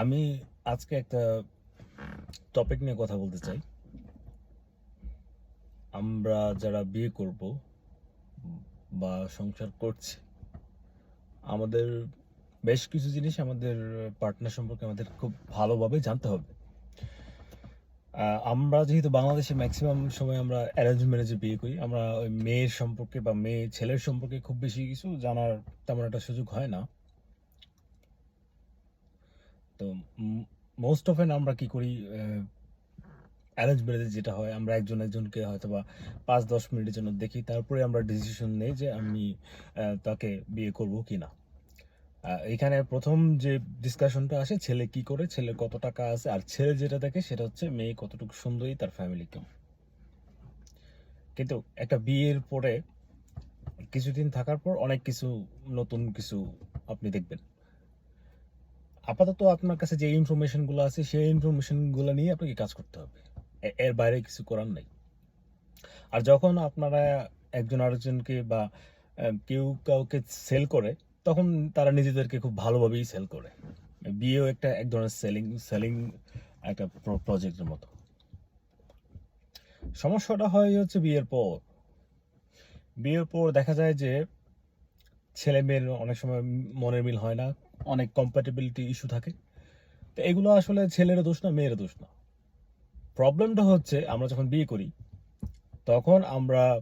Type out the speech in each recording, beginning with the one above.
আমি আজকে একটা টপিক নিয়ে কথা বলতে চাই। আমরা যারা বিয়ে করব বা সংসার করছি, আমাদের বেশ কিছু জিনিস আমাদের পার্টনার সম্পর্কে আমাদের খুব ভালোভাবে জানতে হবে। আমরা যেহেতু বাংলাদেশে ম্যাক্সিমাম সময় আমরা অ্যারেঞ্জ ম্যারেজে বিয়ে করি, আমরা ওই মেয়ের সম্পর্কে বা মেয়ে ছেলের সম্পর্কে খুব বেশি কিছু জানার তেমন একটা সুযোগ হয় না। তো মোস্ট অফ আমরা কি করি অ্যারেঞ্জ ম্যারেজে যেটা হয় আমরা একজন একজনকে হয়তো বা পাঁচ, দশ মিনিটের জন্য দেখি, তারপরে আমরা ডিসিশন নেই যে আমি তাকে বিয়ে করব কি না। এখানে প্রথম যে ডিসকাশনটা আসে, ছেলে কি করে, ছেলে কত টাকা আছে, আর ছেলে যেটা দেখে সেটা হচ্ছে মেয়ে কতটুকু সুন্দরী, তার ফ্যামিলি কেমন। কিন্তু একটা বিয়ের পরে কিছুদিন থাকার পর অনেক কিছু নতুন কিছু আপনি দেখবেন। আপাতত আপনার কাছে যে ইনফরমেশনগুলো আছে, সেই ইনফরমেশনগুলো নিয়ে আপনাকে কাজ করতে হবে। এর বাইরে কিছু করার নেই। আর যখন আপনারা একজন আরেকজনকে বা কেউ কাউকে সেল করে, তখন তারা নিজেদেরকে খুব ভালোভাবেই সেল করে। বিয়েও একটা এক ধরনের সেলিং সেলিং একটা প্রজেক্টের মতো। সমস্যাটা হয় হচ্ছে বিয়ের পর। বিয়ের পর দেখা যায় যে ছেলে মেয়ের অনেক সময় মনের মিল হয় না। অনেক কম্প্যাটেবিলিটি ইস্যু থাকে। তো এগুলো আসলে ছেলের দোষ না মেয়ের দোষ না। প্রবলেমটা হচ্ছে, আমরা যখন বিয়ে করি, তখন আমরা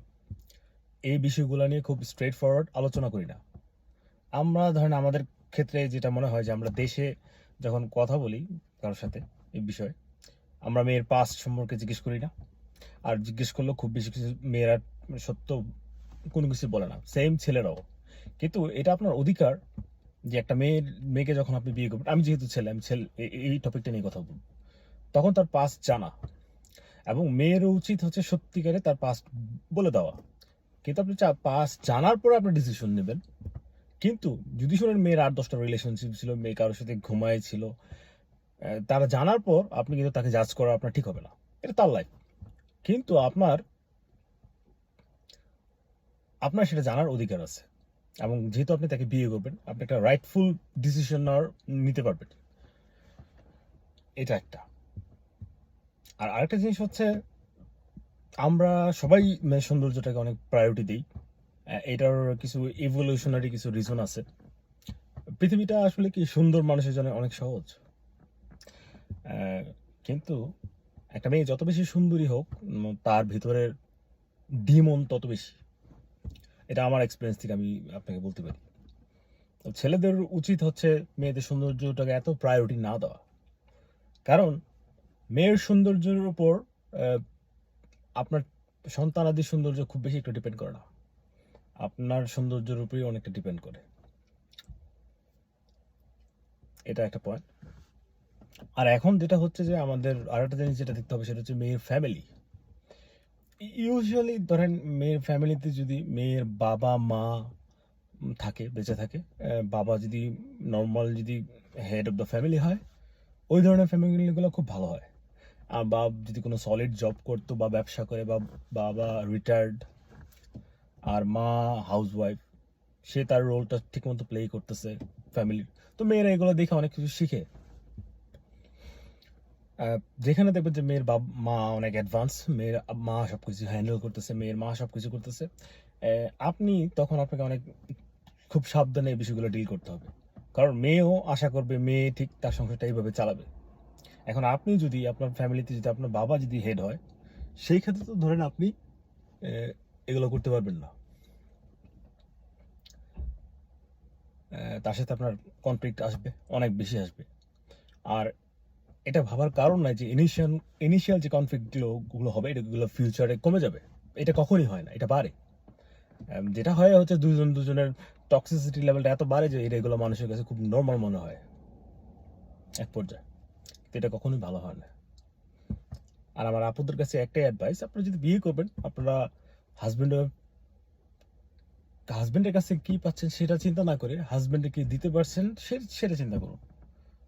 এই বিষয়গুলো নিয়ে খুব স্ট্রেট ফরওয়ার্ড আলোচনা করি না। আমরা ধরেন আমাদের ক্ষেত্রে যেটা মনে হয় যে আমরা দেশে যখন কথা বলি কারোর সাথে এই বিষয়ে, আমরা মেয়ের পাস্ট সম্পর্কে জিজ্ঞেস করি না। আর জিজ্ঞেস করলেও খুব বেশি কিছু মেয়েরা সত্য কোনো কিছু বলে না। সেম ছেলেরাও। কিন্তু এটা আপনার অধিকার যে একটা মেয়ের মেয়েকে যখন আপনি বিয়ে করবেন, আমি যেহেতু ছেলে, আমি ছেলে এই টপিকটা নিয়ে কথা বলব। তখন তার পাস্ট জানা। এবং মেয়েরও উচিত হচ্ছে সত্যিকারে তার পাস্ট বলে দেওয়া। কিন্তু আপনি চা পাস্ট জানার পরে আপনি ডিসিশন নেবেন। কিন্তু যদি শুনেন মেয়ের আট দশটা রিলেশনশিপ ছিল, মেয়ে কারোর সাথে ঘুমায় ছিল তারা জানার পর আপনি কিন্তু তাকে জাজ করা আপনার ঠিক হবে না। এটা তার লাইফ কিন্তু আপনার আপনার সেটা জানার অধিকার আছে। এবং যেহেতু আপনি তাকে বিয়ে করবেন, আপনি একটা রাইটফুল ডিসিশন নিতে পারবেন। এটা একটা। আর আরেকটা জিনিস হচ্ছে, আমরা সবাই মেয়ের সৌন্দর্যটাকে অনেক প্রায়োরিটি দিই। এটার কিছু ইভলিউশনারি কিছু রিজন আছে। পৃথিবীটা আসলে কি সুন্দর মানুষের জন্য অনেক সহজ। কিন্তু একটা মেয়ে যত বেশি সুন্দরী হোক তার ভিতরের ডিমন তত বেশি। এটা আমার এক্সপিরিয়েন্স থেকে আমি আপনাকে বলতে পারি। তো ছেলেদের উচিত হচ্ছে মেয়েদের সৌন্দর্যটাকে এত প্রায়োরিটি না দেওয়া। কারণ মেয়ের সৌন্দর্যের উপর আপনার সন্তানাদির সৌন্দর্য খুব বেশি একটু ডিপেন্ড করে না। আপনার সৌন্দর্যের উপরেই অনেকটা ডিপেন্ড করে। এটা একটা পয়েন্ট আর এখন যেটা হচ্ছে যে আমাদের আরেকটা জিনিস যেটা দেখতে হবে সেটা হচ্ছে মেয়ের ফ্যামিলি ইউজুয়ালি ধরেন মেয়ের ফ্যামিলিতে যদি মেয়ের বাবা, মা থাকে, বেঁচে থাকে বাবা যদি নর্মাল যদি হেড অফ দ্য ফ্যামিলি হয়, ওই ধরনের ফ্যামিলিগুলো খুব ভালো হয়। আর বাপ যদি কোনো সলিড জব করতো বা ব্যবসা করে বা বাবা রিটায়ার্ড আর মা হাউস ওয়াইফ সে তার রোলটা ঠিকমতো প্লে করতেছে ফ্যামিলির তো মেয়েরা এগুলো দেখে অনেক কিছু শিখে। যেখানে দেখবেন যে মেয়ের বাবা, মা অনেক অ্যাডভান্স মেয়ের মা সব কিছু হ্যান্ডেল করতেছে, মেয়ের মা সব কিছু করতেছে আপনি তখন আপনাকে অনেক খুব সাবধানে এই বিষয়গুলো ডিল করতে হবে। কারণ মেয়েও আশা করবে মেয়ে ঠিক তার সংসারটা এইভাবে চালাবে। এখন আপনি যদি আপনার ফ্যামিলিতে যদি আপনার বাবা যদি হেড হয়, সেই ক্ষেত্রে তো ধরেন আপনি এগুলো করতে পারবেন না। তার সাথে আপনার কনফ্লিক্ট আসবে, অনেক বেশি আসবে। আর এটা ভাবার কারণ নাই যে ইনিশিয়াল ইনিশিয়াল যে কনফ্লিক্টগুলো গুলো হবে এগুলো ফিউচারে কমে যাবে। এটা কখনই হয় না, এটা বাড়ে। যেটা হয় হচ্ছে দুজন, দুজনের টক্সিসিটি লেভেলটা এত বাড়ে যে এটা এগুলো মানুষের কাছে খুব নর্মাল মনে হয়, এক পর্যায়ে। এটা কখনোই ভালো হয় না। আর আমার আপুদের কাছে একটাই অ্যাডভাইস আপনারা যদি বিয়ে করবেন, আপনারা হাজবেন্ড হাজবেন্ডের কাছে কি পাচ্ছেন সেটা চিন্তা না করে হাজবেন্ডে কি দিতে পারছেন সেটা চিন্তা করুন।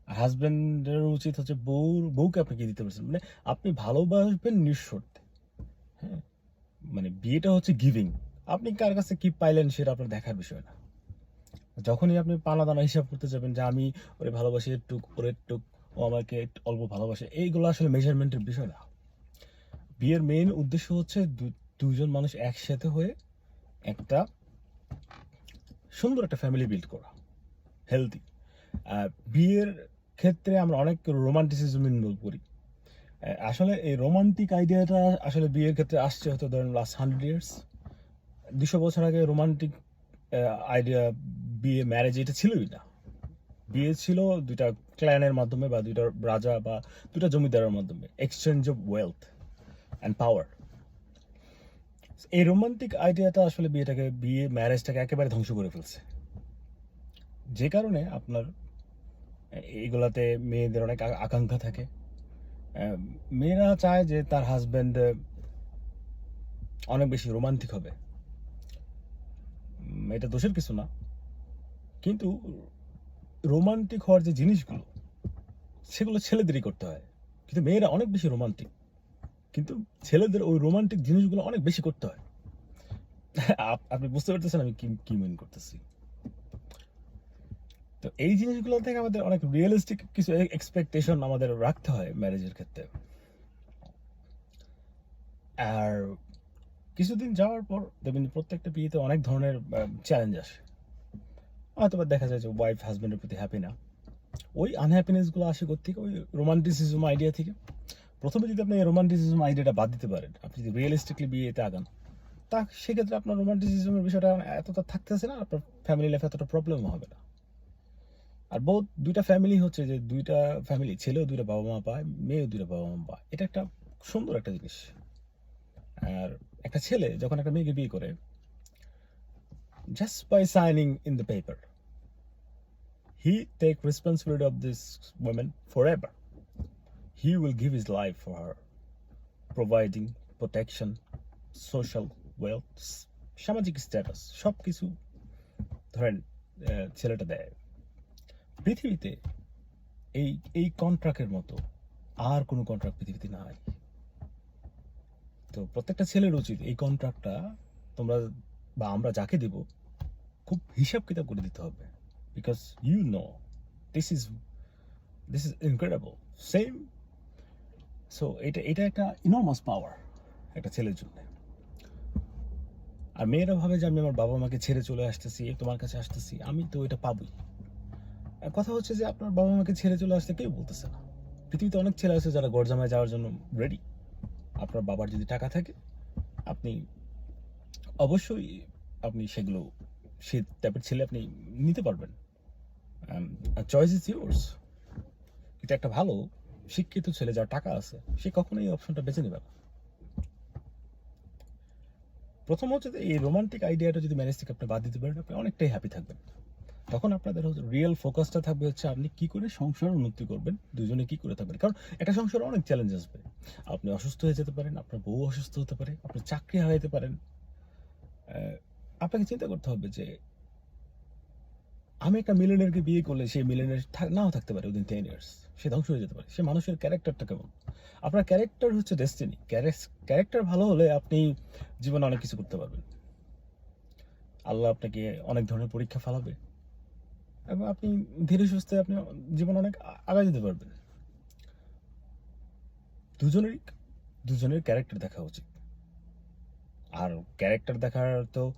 আর হাজবেন্ডের উচিত হচ্ছে বউ, বউকে আপনি কি দিতে পারছেন মানে আপনি ভালোবাসবেন নিঃশর্তে হ্যাঁ? মানে বিয়েটা হচ্ছে গিভিং আপনি কার কাছে কি পাইলেন সেটা আপনার দেখার বিষয় না। যখনই আপনি পানা দানা হিসাব করতে যাবেন যে আমি ওরে ভালোবাসি একটু ওর একটু ও আমাকে অল্প ভালোবাসে, এইগুলো আসলে মেজারমেন্টের বিষয় না। বিয়ের মেইন উদ্দেশ্য হচ্ছে দুজন মানুষ একসাথে হয়ে একটা সুন্দর একটা ফ্যামিলি বিল্ড করা হেলদি বিয়ের ক্ষেত্রে আমরা অনেক রোমান্টিসিজম ইনভলভ করি। আসলে এই রোমান্টিক আইডিয়াটা আসলে বিয়ের ক্ষেত্রে আসছে হয়তো ধরেন লাস্ট হান্ড্রেড ইয়ার্স দুশো বছর আগে রোমান্টিক আইডিয়া বিয়ে ম্যারেজ এটা ছিলই না। বিয়ে ছিল দুইটা ক্ল্যানের মাধ্যমে বা দুইটা রাজা বা দুইটা জমিদারের মাধ্যমে। Exchange of wealth and power এই রোমান্টিক আইডিয়াটা আসলে বিয়েটাকে, বিয়ে ম্যারেজটাকে একেবারে ধ্বংস করে ফেলছে। যে কারণে আপনার এইগুলাতে মেয়েদের অনেক আকাঙ্ক্ষা থাকে। মেয়েরা চায় যে তার হাজব্যান্ড অনেক বেশি রোমান্টিক হবে। এটা দোষের কিছু না। কিন্তু রোমান্টিক হওয়ার যে জিনিসগুলো, সেগুলো ছেলেদেরই করতে হয়। কিন্তু মেয়েরা অনেক বেশি রোমান্টিক কিন্তু ছেলেদের ওই রোমান্টিক জিনিসগুলো অনেক বেশি করতে হয়। আপনি বুঝতে পারতেছেন আমি কি কি মিন করতেছি। তো এই জিনিসগুলো থেকে আমাদের অনেক রিয়েলিস্টিক কিছু এক্সপেকটেশন আমাদের রাখতে হয় ম্যারেজের ক্ষেত্রে। আর কিছুদিন যাওয়ার পর দেখবেন প্রত্যেকটা বিয়েতে অনেক ধরনের চ্যালেঞ্জ আসে। হয়তো দেখা যায় যে ওয়াইফ হাজব্যান্ডের প্রতি হ্যাপি না। ওই আনহ্যাপিনেসগুলো আসে থেকে ওই রোমান্টিসিজম আইডিয়া থেকে। প্রথমে যদি আপনি রোমান্টিসিজম আইডিয়াটা বাদ দিতে পারেন, আপনি যদি রিয়েলিস্টিকলি বিয়েতে আগান, তা সেক্ষেত্রে আপনার রোমান্টিসিজমের বিষয়টা এতটা থাকতেছে না, আপনার ফ্যামিলি লাইফে এতটা প্রবলেম হবে না। আর বহুত দুইটা ফ্যামিলি হচ্ছে যে দুইটা ফ্যামিলি ছেলেও দুইটা বাবা মা পায়, মেয়েও দুইটা বাবা মা পায়। এটা একটা সুন্দর একটা জিনিস। আর একটা ছেলে যখন একটা মেয়েকে বিয়ে করে just by signing in the paper he take responsibility of this women for ever he will give his life for her providing protection social wealth সামাজিক স্ট্যাটাস সব কিছু ধরেন ছেলেটা দেয়। পৃথিবীতে এই এই কন্ট্রাক্টের মতো আর কোনো কন্ট্রাক্ট পৃথিবীতে নাই। তো প্রত্যেকটা ছেলের উচিত এই কন্ট্রাক্টটা তোমরা বা আমরা যাকে দিব, খুব হিসাব কিতাব করে দিতে হবে। Because you know this is this is incredible same so এটা এটা একটা ইনর্মাস পাওয়ার একটা ছেলের জন্য। আর মেয়েরা ভাবে যে আমি আমার বাবা মাকে ছেড়ে চলে আসতেছি, তোমার কাছে আসতেছি, আমি তো এটা পাবই। কথা হচ্ছে যে আপনার বাবা মাকে ছেড়ে চলে আসতে কেউ বলতেছে না। পৃথিবীতে অনেক ছেলে আছে যারা গরজামায় যাওয়ার জন্য রেডি আপনার বাবার যদি টাকা থাকে, আপনি অবশ্যই আপনি সেগুলো সে টাইপের ছেলে আপনি নিতে পারবেন। চয়েস ইজ ইউর্স কিন্তু একটা ভালো, শিক্ষিত ছেলে, যার টাকা আছে, সে কখনোই এই অপশনটা বেছে নেবে প্রথম হচ্ছে এই রোমান্টিক আইডিয়াটা যদি ম্যানেজ থেকে আপনি বাদ দিতে পারেন, আপনি অনেকটাই হ্যাপি থাকবেন। তখন আপনাদের রিয়েল ফোকাসটা থাকবে হচ্ছে আপনি কি করে সংসার উন্নতি করবেন, দুজনে কি করে থাকবেন। কারণ একটা সংসারে অনেক চ্যালেঞ্জ আসবে। আপনি অসুস্থ হয়ে যেতে পারেন, আপনার বউ অসুস্থ হতে পারে, আপনার চাকরি হারাইতে পারেন। আপনাকে চিন্তা করতে হবে যে, আমি একটা মিলিয়নেরকে বিয়ে করলে সেই মিলিয়নের নাও থাকতে পারে ওদিন টেন ইয়ার্স সে ধ্বংস হয়ে যেতে পারে। সে মানুষের ক্যারেক্টারটা কেমন? আপনার ক্যারেক্টার হচ্ছে ডেস্টিনি ক্যারেক্টার ভালো হলে আপনি জীবনে অনেক কিছু করতে পারবেন। আল্লাহ আপনাকে অনেক ধরনের পরীক্ষা ফালাবে। এবং আপনি ধীরে সুস্থে আপনি জীবন অনেক আ- আগায় যেতে পারবেন। দুজনেরই দুজনের ক্যারেক্টার দেখা উচিত। আর ক্যারেক্টার দেখার তো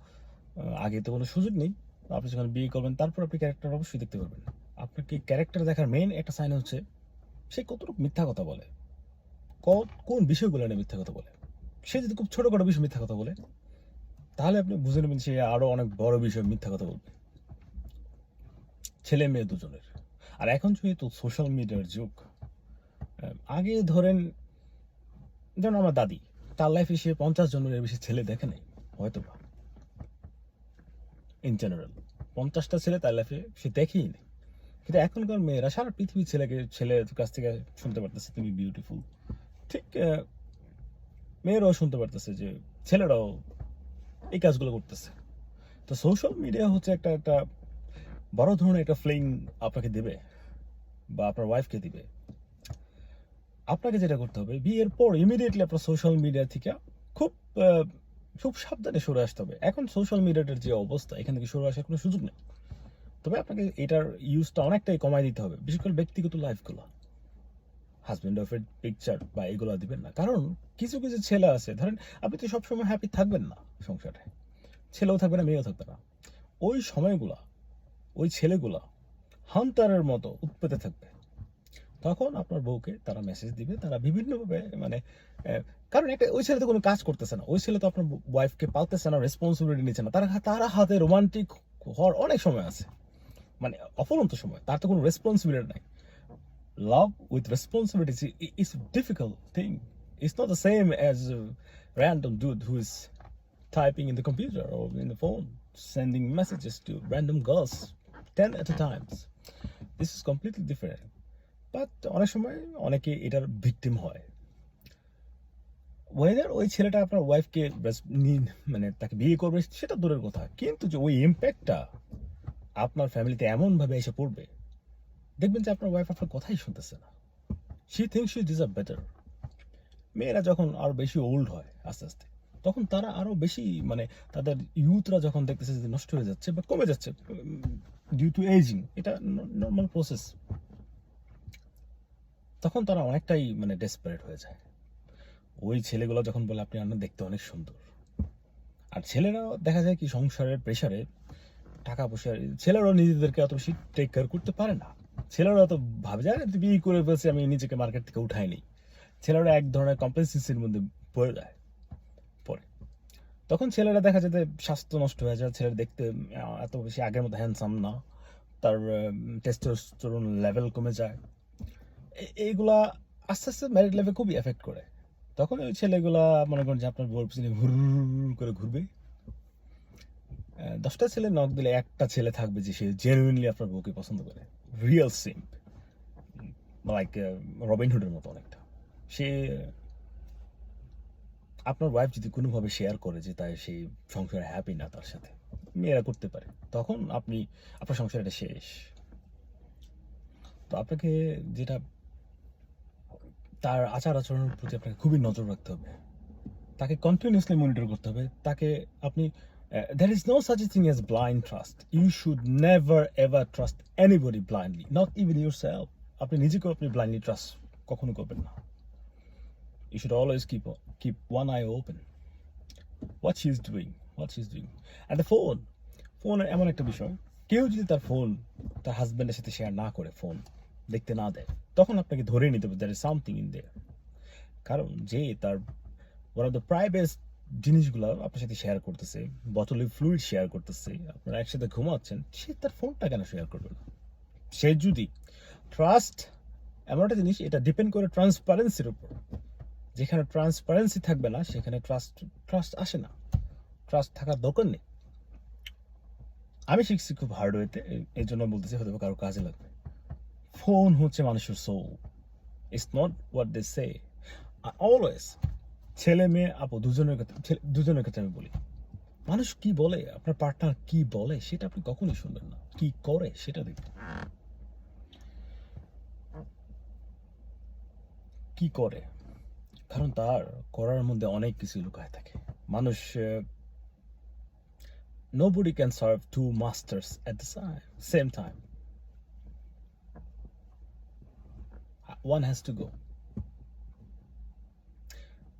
আগে তো কোনো সুযোগ নেই। আপনি যখন বিয়ে করবেন, তারপর আপনি ক্যারেক্টার অবশ্যই দেখতে পারবেন। আপনাকে ক্যারেক্টার দেখার মেইন একটা সাইন হচ্ছে, সে কতটুকু মিথ্যা কথা বলে। কোন বিষয়গুলো নিয়ে মিথ্যা কথা বলে। সে যদি খুব ছোটখাটো বিষয় মিথ্যা কথা বলে, তাহলে আপনি বুঝে নেবেন সে আরও অনেক বড় বিষয় মিথ্যা কথা বলবে। ছেলে মেয়ে দুজনের। আর এখন যেহেতু সোশ্যাল মিডিয়ার যুগ আগে ধরেন যেমন আমার দাদি, তার লাইফে সে পঞ্চাশ জনের বেশি ছেলে দেখে নাই হয়তো বা ইন জেনারেল পঞ্চাশটা ছেলে তার লাইফে সে দেখেই নেই। কিন্তু এখনকার মেয়েরা, সারা পৃথিবীর ছেলেকে, ছেলের কাছ থেকে শুনতে পারতেছে, তুমি বিউটিফুল ঠিক মেয়েরাও শুনতে পারতেছে যে, ছেলেরাও এই কাজগুলো করতেছে। তো সোশ্যাল মিডিয়া হচ্ছে একটা একটা বড় ধরনের একটা ফ্লিং আপনাকে দেবে বা আপনার ওয়াইফকে দিবে। আপনাকে যেটা করতে হবে, বিয়ের পর ইমিডিয়েটলি আপনার সোশ্যাল মিডিয়া থেকে খুব খুব সাবধানে সরে আসতে হবে। এখন সোশ্যাল মিডিয়াটার যে অবস্থা, এখান থেকে সরে আসার কোনো সুযোগ নেই। তবে আপনাকে এটার ইউজটা অনেকটাই কমাই দিতে হবে, বিশেষ করে ব্যক্তিগত লাইফগুলো হাজব্যান্ড ওয়াইফের পিকচার বা এগুলো দিবেন না। কারণ কিছু কিছু ছেলে আছে, ধরেন আপনি তো সবসময় হ্যাপি থাকবেন না সংসারে। ছেলেও থাকবে না, মেয়েও থাকবে না। ওই সময়গুলা ওই ছেলেগুলা হান্তারের মতো উৎপেতে থাকবে। তখন আপনার বউকে তারা মেসেজ দিবে তারা বিভিন্নভাবে মানে কারণ একটা ওই ছেলে তো কোনো কাজ করতেছে না। ওই ছেলে তো আপনার ওয়াইফকে পালতেছে না রেসপন্সিবিলিটি নিচ্ছে না। তারা তারা হাতে রোমান্টিক হওয়ার অনেক সময় আছে। মানে অপরন্ত সময় তার তো কোনো রেসপন্সিবিলিটি নাই। Love with responsibility difficult thing. It's not the same as a random dude who is typing in the computer or in the phone, sending messages to random girls, 10 at a time. This is completely different. But অনেক সময় অনেকে এটার victim হয় weather ওই ছেলেটা আপনার ওয়াইফকে মানে তাকে বিয়ে করবে, সেটা দূরের কথা কিন্তু যে ওই ইম্প্যাক্টটা আপনার ফ্যামিলিতে এমনভাবে এসে পড়বে, দেখবেন যে আপনার ওয়াইফ আপনার কথাই শুনতেছে না she think she deserve better মেয়েরা যখন আরও বেশি ওল্ড হয় আস্তে আস্তে, তখন তারা আরও বেশি মানে তাদের ইউথরা যখন দেখতেছে যে নষ্ট হয়ে যাচ্ছে বা কমে যাচ্ছে ডিউ টু এজিং এটা নর্মাল প্রসেস তখন তারা অনেকটাই মানে ডেসপারেট হয়ে যায়। ওই ছেলেগুলো যখন বলে আপনি আপনার দেখতে অনেক সুন্দর। আর ছেলেরাও দেখা যায় কি সংসারের প্রেশারে টাকা পয়সা ছেলেরাও নিজেদেরকে অত বেশি টেক কেয়ার করতে পারে না। ছেলেরা তো ভাবে যায় "আরে, বিয়ে করে ফেলছে আমি নিজেকে মার্কেট থেকে উঠাই নেই ছেলেরা এক ধরনের কমপ্লেসেন্সির মধ্যে পড়ে যায়। তখন ছেলেরা দেখা যেতে স্বাস্থ্য নষ্ট হয়ে যায়, ছেলেরা দেখতে এত বেশি আগের মতো হ্যান্ডসাম না। তার টেস্টোস্টেরন লেভেল কমে যায়। এইগুলা আস্তে আস্তে ম্যারিড লাইফে খুবই এফেক্ট করে। তখন ওই ছেলেগুলা মনে করেন যে আপনার বউর পিছনে ঘুর করে ঘুরবে। দশটা ছেলে নক দিলে একটা ছেলে থাকবে যে সে জেনুইনলি আপনার বউকে পছন্দ করে। রিয়েল সিম্প লাইক রবিনহুডের মতো অনেকটা। সে আপনার ওয়াইফ যদি কোনোভাবে শেয়ার করে যে তাই সেই সংসারে হ্যাপি না তার সাথে, মেয়েরা করতে পারে। তখন আপনি, আপনার সংসার এটা শেষ। তো আপনাকে যেটা, তার আচার আচরণের প্রতি আপনাকে খুবই নজর রাখতে হবে। তাকে কন্টিনিউসলি মনিটর করতে হবে। তাকে আপনি there is no such a thing as blind trust you should never ever trust anybody blindly not even yourself আপনি নিজেকেও আপনি ব্লাইন্ডলি ট্রাস্ট কখনো করবেন না। Always keep keep one eye open what she is doing what she is doing and the phone phone এমন একটা বিষয়। কেউ যদি তার ফোন তার হাজব্যান্ডের সাথে শেয়ার না করে ফোন দেখতে না দেয়, তখন আপনাকে ধরে নিতে হবে there is something in there কারণ যে তার ওয়ান অফ দ্য প্রাইভেট জিনিসগুলো আপনার সাথে শেয়ার করতেছে বটলি ফ্লুইড শেয়ার করতেছে, আপনারা একসাথে ঘুমাচ্ছেন, সে তার ফোনটা কেন শেয়ার করবে না? সে যদি ট্রাস্ট এমন একটা জিনিস, এটা ডিপেন্ড করে ট্রান্সপারেন্সির উপর। যেখানে ট্রান্সপারেন্সি থাকবে না, সেখানে ট্রাস্ট ট্রাস্ট আসে না। ট্রাস্ট থাকার দরকার নেই। আমি শিখছি খুব হার্ড ওয়েতে এই জন্য বলতেছি হয়তো কারও কাজে লাগবে। ফোন হচ্ছে মানুষের soul it's not what they say always ছেলে, মেয়ে, আপু, দুজনের ক্ষেত্রে দুজনের ক্ষেত্রে আমি বলি। মানুষ কি বলে, আপনার পার্টনার কি বলে, সেটা আপনি কখনোই শুনবেন না। কি করে, সেটা দেখবেন কি করে? কারণ তার করার মধ্যে অনেক কিছু লুকায় থাকে। মানুষ nobody can serve two masters at the same time one has to go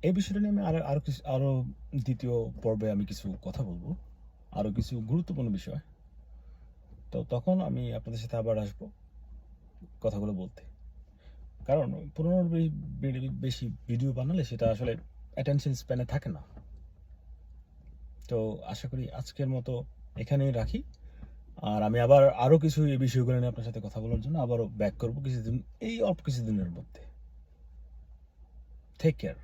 এই বিষয়টা নিয়ে আমি আরও আরও কিছু, আরও দ্বিতীয় পর্বে আমি কিছু কথা বলব। আরও কিছু গুরুত্বপূর্ণ বিষয়। তো তখন আমি আপনাদের সাথে আবার আসব কথাগুলো বলতে। কারণ পনেরোর বেশি ভিডিও বানালে সেটা আসলে অ্যাটেনশন স্প্যানে থাকে না। তো আশা করি আজকের মতো এখানেই রাখি। আর আমি আবার আরও কিছু এই বিষয়গুলো নিয়ে আপনার সাথে কথা বলার জন্য আবারও ব্যাক করব কিছুদিন, এই অল্প কিছুদিনের মধ্যে। Take care